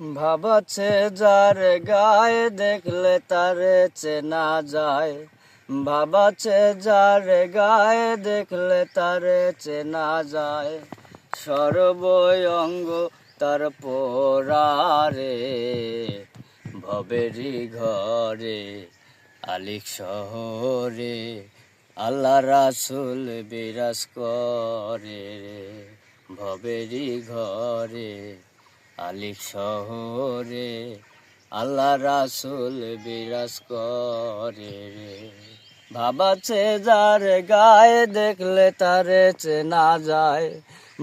ভাবাছে যার গায়ে দেখলে তারে চেনা যায়। ভাবাছে যার গায়ে দেখলে তারে চেনা যায়। সর্বঙ্গ তার পোড়ারে ভবেরি ঘরে, আলিক শহরে, আল্লাহ রাসুল বিরাজ করে। ভবেরি ঘরে আলিক শহরে আল্লাহ রাসুল বিরাজ করে রে। ভাবাছে যার গায়ে দেখলে তারে চেনা যায়।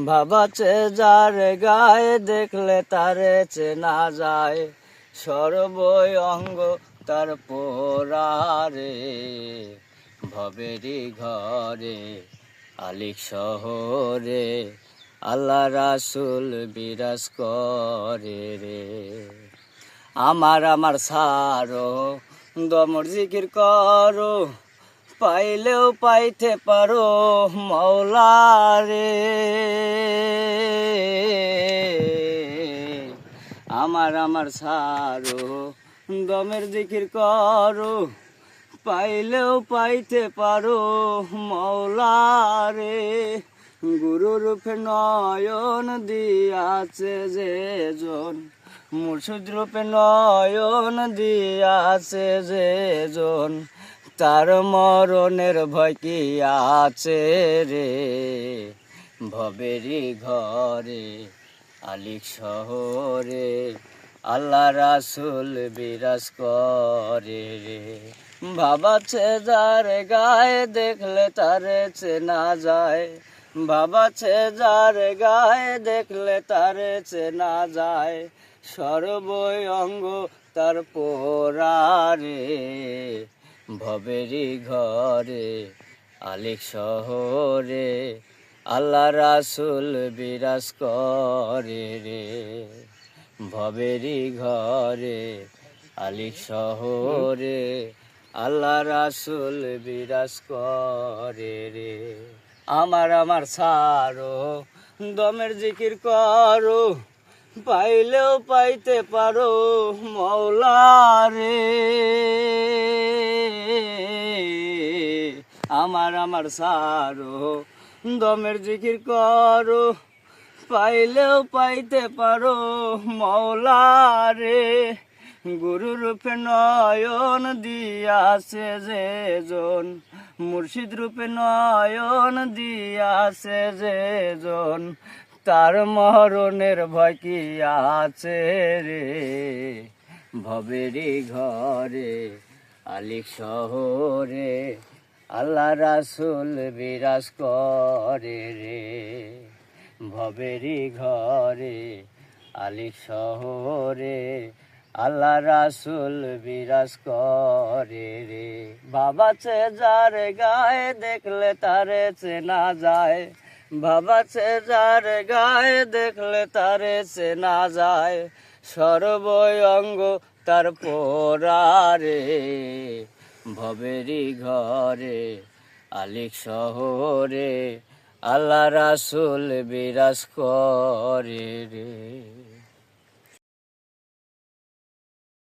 ভাবাছে যার গায়ে দেখলে তারে চেনা যায়। সর্বঙ্গ তার পোড়ারে ভবেরি ঘরে আলিক শহরে আল্লাহ রাসুল বিরাজ করে রে। আমার আমার সারো, দমর জিকির করো, পাইলেও পাইতে পারো মৌলারে আমার আমার সারো, দমের জিকির করো, পাইলেও পাইতে পারো মৌলারে রূপে নয়ন দিয়াছে যে জন। মুর্শিদ রূপে নয়ন দিয়াছে যে জন। তার মরণের ভয় কি আছে রে? ভবেরি ঘরে, আলিক শহরে, আল্লাহ রাসুল বিরাজ করে রে। ভাবাছে যার গায়ে দেখলে তারে চেনা যায়। ভাবাছে যার গায়ে দেখলে তারে চেনা যায়। সর্বঙ্গ তার পোড়ারে ভবেরি ঘরে, আলিক শহরে, আল্লাহ রাসুল বিরাজ করে রে। ভবেরি ঘরে, আলিক শহরে, আল্লাহ রাসুল বিরাজ করে রে। আমার আমার সারো দমের জিকির করো, পাইলেও পাইতে পারো মৌলারে আমার আমার সারো দমের জিকির করো, পাইলেও পাইতে পারো মৌলারে গুরু রূপে নয়ন দিয়াছে যে জন। মুর্শিদ রূপে নয়ন দিয়াছে যে জন। তার মরণের ভয় কি আছে রে? ভবেরি ঘরে, আলিক শহরে, আল্লাহ রাসুল বিরাজ করে রে। ভবেরি ঘরে, আলিক শহরে আল্লাহ রাসুল বিরাজ করে রে। বাবা চে যার গায়ে দেখলে তারে চেনা যায়। বাবা চে যার গায়ে দেখলে তারে চেনা যায়। সর্বঙ্গ তার পোড়ারে ভবেরি ঘরে, আলিক শহরে, আল্লাহ রাসুল বিরাজ করে রে।